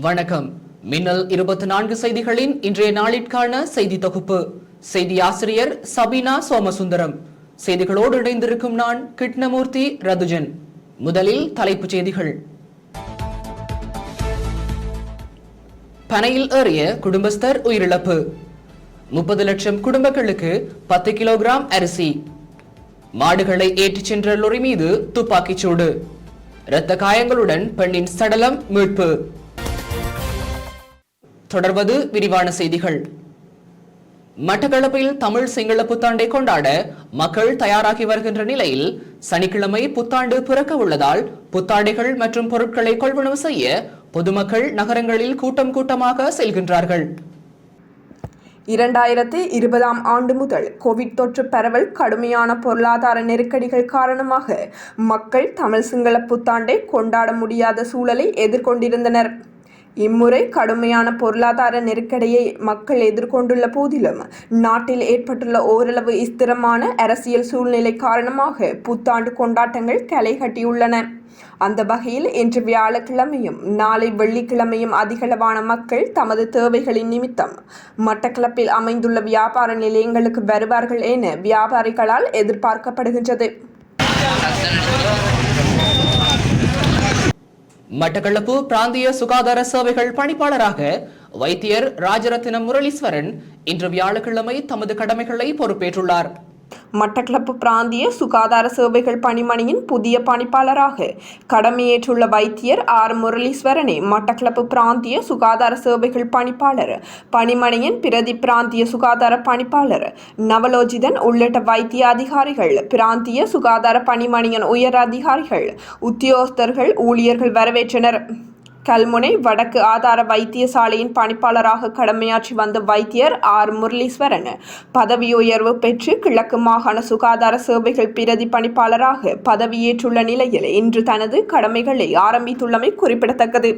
வணக்கம். மின்னல் இருபத்தி நான்கு செய்திகளின் இன்றைய நாளிற்கான செய்தி தொகுப்பு. செய்தி ஆசிரியர் சபீனா சோமசுந்தரம். செய்திகளோடு இணைந்திருக்கும் நான் கிருஷ்ணமூர்த்தி ரதுஜன். முதலில் தலைப்புச் செய்திகள். பனையில் ஏறிய குடும்பஸ்தர் உயிரிழப்பு. முப்பது லட்சம் குடும்பங்களுக்கு பத்து கிலோகிராம் அரிசி. மாடுகளை ஏற்றிச் சென்ற லொரி மீது துப்பாக்கிச் சூடு. இரத்த காயங்களுடன் பெண்ணின் சடலம் மீட்பு. தொடர்வது விரிவான செய்திகள். மட்டக்களப்பில் தமிழ் சிங்கள புத்தாண்டை கொண்டாட மக்கள் தயாராகி வருகின்ற நிலையில் சனிக்கிழமை புத்தாண்டு பிறக்க உள்ளதால் புத்தாடைகள் மற்றும் பொருட்களை கொள்வனவு செய்ய பொதுமக்கள் நகரங்களில் கூட்டம் கூட்டமாக செல்கின்றார்கள். இரண்டாயிரத்தி இருபதாம் ஆண்டு முதல் கோவிட் தொற்று பரவல் கடுமையான பொருளாதார நெருக்கடிகள் காரணமாக மக்கள் தமிழ் சிங்கள புத்தாண்டை கொண்டாட முடியாத சூழலை எதிர்கொண்டிருந்தனர். இம்முறை கடுமையான பொருளாதார நெருக்கடியை மக்கள் எதிர்கொண்டுள்ள போதிலும் நாட்டில் ஏற்பட்டுள்ள ஓரளவு ஸ்திரமான அரசியல் சூழ்நிலை காரணமாக புத்தாண்டு கொண்டாட்டங்கள் களை கட்டியுள்ளன. அந்த வகையில் இன்று வியாழக்கிழமையும் நாளை வெள்ளிக்கிழமையும் அதிகளவான மக்கள் தமது தேவைகளின் நிமித்தம் மட்டக்களப்பில் அமைந்துள்ள வியாபார நிலையங்களுக்கு வருவார்கள் என வியாபாரிகளால் எதிர்பார்க்கப்படுகின்றது. மட்டக்களப்பு பிராந்திய சுகாதார சேவைகள் பணிப்பாளராக வைத்தியர் ராஜரத்தினம் முரளீஸ்வரன் இன்று வியாழக்கிழமை தமது கடமைகளை பொறுப்பேற்றுள்ளார். மட்டக்களப்பு பிராந்திய சுகாதார சேவைகள் பணிமனையின் புதிய பணிப்பாளராக கடமையேற்றுள்ள வைத்தியர் ஆர் முரளீஸ்வரனை மட்டக்களப்பு பிராந்திய சுகாதார சேவைகள் பணிப்பாளர். பணிமனையின் பிரதி பிராந்திய சுகாதார பணிப்பாளர். நவலோஜிதன் உள்ளிட்ட வைத்திய அதிகாரிகள் பிராந்திய சுகாதார பணிமனையின் உயர் அதிகாரிகள் உத்தியோகஸ்தர்கள் ஊழியர்கள் வரவேற்றனர். கல்முனை வடக்கு ஆதார வைத்தியசாலையின் பணிப்பாளராக கடமையாற்றி வந்த வைத்தியர் ஆர். முரளீஸ்வரன். பதவி உயர்வு பெற்று கிழக்கு மாகாண சுகாதார சேவைகள் பிரதி பணிப்பாளராக பதவியேற்றுள்ள நிலையில் இன்று தனது கடமைகளை ஆரம்பித்துள்ளமை குறிப்பிடத்தக்கது.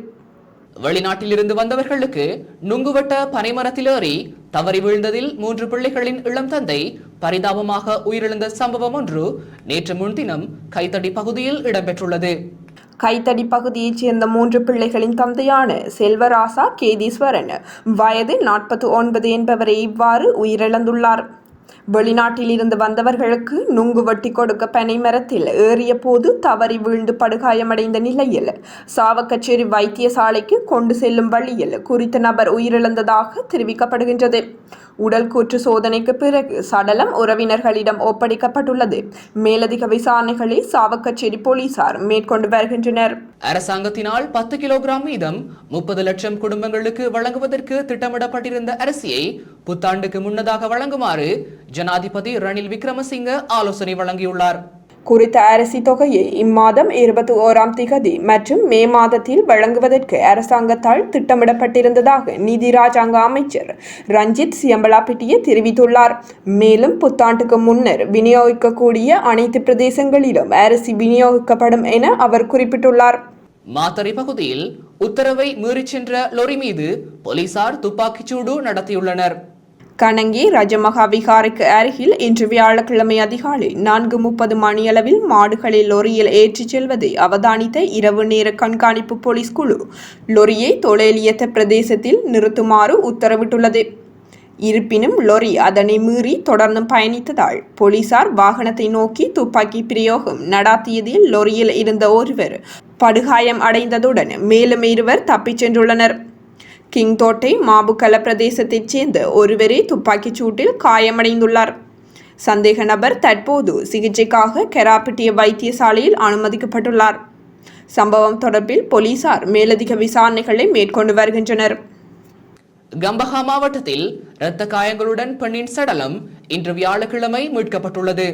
வெளிநாட்டிலிருந்து வந்தவர்களுக்கு நுங்குவட்ட பனைமரத்தில் ஏறி தவறி வீழ்ந்ததில் மூன்று பிள்ளைகளின் இளம் தந்தை பரிதாபமாக உயிரிழந்த சம்பவம் ஒன்று நேற்று முன்தினம் கைத்தடி பகுதியில் இடம்பெற்றுள்ளது. கைத்தடி பகுதியைச் சேர்ந்த மூன்று பிள்ளைகளின் தந்தையான செல்வராசா கேதீஸ்வரன். வயது நாற்பத்தி ஒன்பது என்பவரை இவ்வாறு உயிரிழந்துள்ளார். வெளிநாட்டில் இருந்து வந்தவர்களுக்கு நுங்கு வட்டி கொடுக்க பனை மரத்தில் ஏறிய போது தவறி வீழ்ந்து படுகாயமடைந்த நிலையில் சாவக்கச்சேரி வைத்தியசாலைக்கு கொண்டு செல்லும் வழியில் குறித்த நபர் உயிரிழந்ததாக தெரிவிக்கப்படுகின்றது. உடல் கூற்று சோதனைக்கு பிறகு சடலம் உறவினர்களிடம் ஒப்படைக்கப்பட்டுள்ளது. மேலதிக விசாரணைகளை சாவக்கச்சேரி போலீசார் மேற்கொண்டு வருகின்றனர். அரசாங்கத்தினால் பத்து கிலோகிராம் வீதம் முப்பது லட்சம் குடும்பங்களுக்கு வழங்குவதற்கு திட்டமிடப்பட்டிருந்த அரிசியை புத்தாண்டுக்கு முன்னதாக வழங்குமாறு ஜனாதிபதி ரணில் விக்ரமசிங்க ஆலோசனை வழங்கியுள்ளார். குறித்த அரிசி தொகையை இம்மாதம் இருபத்தி ஓராம் திகதி மற்றும் மே மாதத்தில் வழங்குவதற்கு அரசாங்கத்தால் திட்டமிடப்பட்டிருந்ததாக நிதி ராஜாங்க அமைச்சர் ரஞ்சித் சியம்பலாபிட்டிய தெரிவித்துள்ளார். மேலும் புத்தாண்டுக்கு முன்னர் விநியோகிக்கக்கூடிய அனைத்து பிரதேசங்களிலும் அரிசி விநியோகிக்கப்படும் என அவர் குறிப்பிட்டுள்ளார். மாத்தறை பகுதியில் உத்தரவை மீறிச் சென்ற லொரி மீது போலீசார் துப்பாக்கிச்சூடு நடத்தியுள்ளனர். கணங்கி ரஜமகா விகாரைக்கு அருகில் இன்று வியாழக்கிழமை அதிகாலை நான்கு முப்பது மணியளவில் மாடுகளை லொரியில் ஏற்றிச் செல்வதை அவதானித்த இரவு நேர கண்காணிப்பு போலீஸ் குழு லொரியை தொழிலியத்த பிரதேசத்தில் நிறுத்துமாறு உத்தரவிட்டுள்ளது. இருப்பினும் லொரி அதனை மீறி தொடர்ந்து பயணித்ததால் போலீசார் வாகனத்தை நோக்கி துப்பாக்கி பிரயோகம் நடாத்தியதில் லொரியில் இருந்த ஒருவர் படுகாயம் அடைந்ததுடன் மேலும் இருவர் தப்பிச் சென்றுள்ளனர். கிங்தோட்டை மாபுக்கல பிரதேசத்தைச் சேர்ந்த ஒருவரே துப்பாக்கிச் சூட்டில் காயமடைந்துள்ளார். சந்தேக நபர் தற்போது சிகிச்சைக்காக கெராப்பிட்டிய வைத்தியசாலையில் அனுமதிக்கப்பட்டுள்ளார். சம்பவம் தொடர்பில் போலீசார் மேலதிக விசாரணைகளை மேற்கொண்டு வருகின்றனர். கம்பஹா மாவட்டத்தில் இரத்த காயங்களுடன் பெண்ணின் சடலம் இன்று வியாழக்கிழமை மீட்கப்பட்டுள்ளது.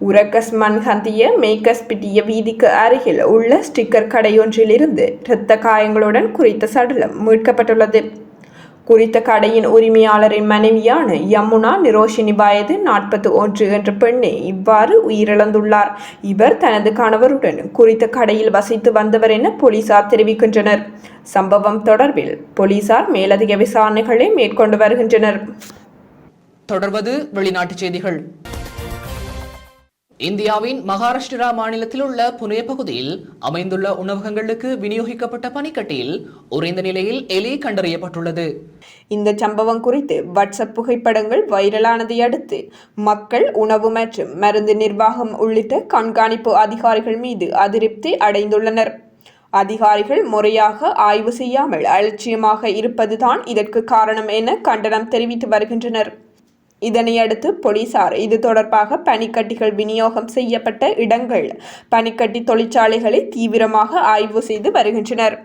உரக்கஸ்மன் மன்ஹந்திய மேக்கஸ் பிட்டிய வீதிக்கு அருகில் உள்ள ஸ்டிக்கர் கடையொன்றிலிருந்து இரத்த காயங்களுடன் குறித்த சடலம் மீட்கப்பட்டுள்ளது. குறித்த கடையின் உரிமையாளரின் மனைவியான யமுனா நிரோஷினி வயது நாற்பத்தி ஒன்று என்ற பெண்ணே இவ்வாறு உயிரிழந்துள்ளார். இவர் தனது கணவருடன் குறித்த கடையில் வசித்து வந்தவர் என போலீசார் தெரிவிக்கின்றனர். சம்பவம் தொடர்பில் போலீசார் மேலதிக விசாரணைகளை மேற்கொண்டு வருகின்றனர். தொடர்வது வெளிநாட்டு செய்திகள். இந்தியாவின் மகாராஷ்டிரா மாநிலத்தில் உள்ள புனே பகுதியில் அமைந்துள்ள உணவகங்களுக்கு விநியோகிக்கப்பட்ட பனிக்கட்டியில் உறைந்த நிலையில் எலி கண்டறியப்பட்டுள்ளது. இந்த சம்பவம் குறித்து வாட்ஸ்அப் புகைப்படங்கள் வைரலானதை அடுத்து மக்கள் உணவு மற்றும் மருந்து நிர்வாகம் உள்ளிட்ட கண்காணிப்பு அதிகாரிகள் மீது அதிருப்தி அடைந்துள்ளனர். அதிகாரிகள் முறையாக ஆய்வு செய்யாமல் அலட்சியமாக இருப்பதுதான் இதற்கு காரணம் என கண்டனம் தெரிவித்து வருகின்றனர். இதனையடுத்து போலீசார் இது தொடர்பாக பனிக்கட்டிகள் விநியோகம் செய்யப்பட்ட இடங்கள் பனிக்கட்டி தொழிற்சாலைகளை தீவிரமாக ஆய்வு செய்து வருகின்றனர்.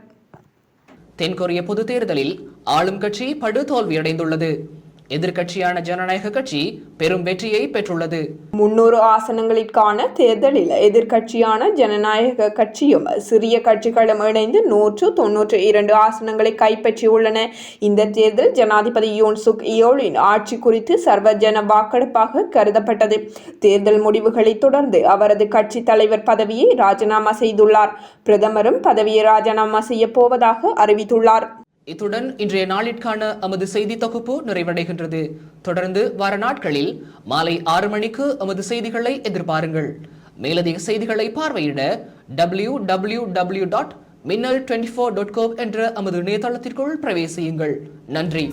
தென்கொரிய பொது தேர்தலில் ஆளும் கட்சி படு தோல்வியடைந்துள்ளது எதிர்க்கட்சியான ஜனநாயக கட்சி பெரும் வெற்றியை பெற்றுள்ளது. முன்னூறு ஆசனங்களுக்கான தேர்தலில் எதிர்க்கட்சியான ஜனநாயக கட்சியும் சிறிய கட்சிகளும் இணைந்து நூற்று தொன்னூற்று இரண்டு ஆசனங்களை கைப்பற்றியுள்ளன. இந்த தேர்தல் ஜனாதிபதி யோன் சுக் இயோலின் ஆட்சி குறித்து சர்வஜன வாக்கெடுப்பாக கருதப்பட்டது. தேர்தல் முடிவுகளை தொடர்ந்து அவரது கட்சி தலைவர் பதவியை ராஜினாமா செய்துள்ளார். பிரதமரும் பதவியை ராஜினாமா செய்ய போவதாக அறிவித்துள்ளார். இத்துடன் இன்றைய நாளிற்கான எமது செய்தி தொகுப்பு நிறைவடைகின்றது. தொடர்ந்து வார நாட்களில் மாலை ஆறு மணிக்கு எமது செய்திகளை எதிர்பாருங்கள். மேலதிக செய்திகளை பார்வையிட W W W dot Minnal twenty four dot com என்ற எமது இணையதளத்திற்குள் பிரவேசியுங்கள். நன்றி.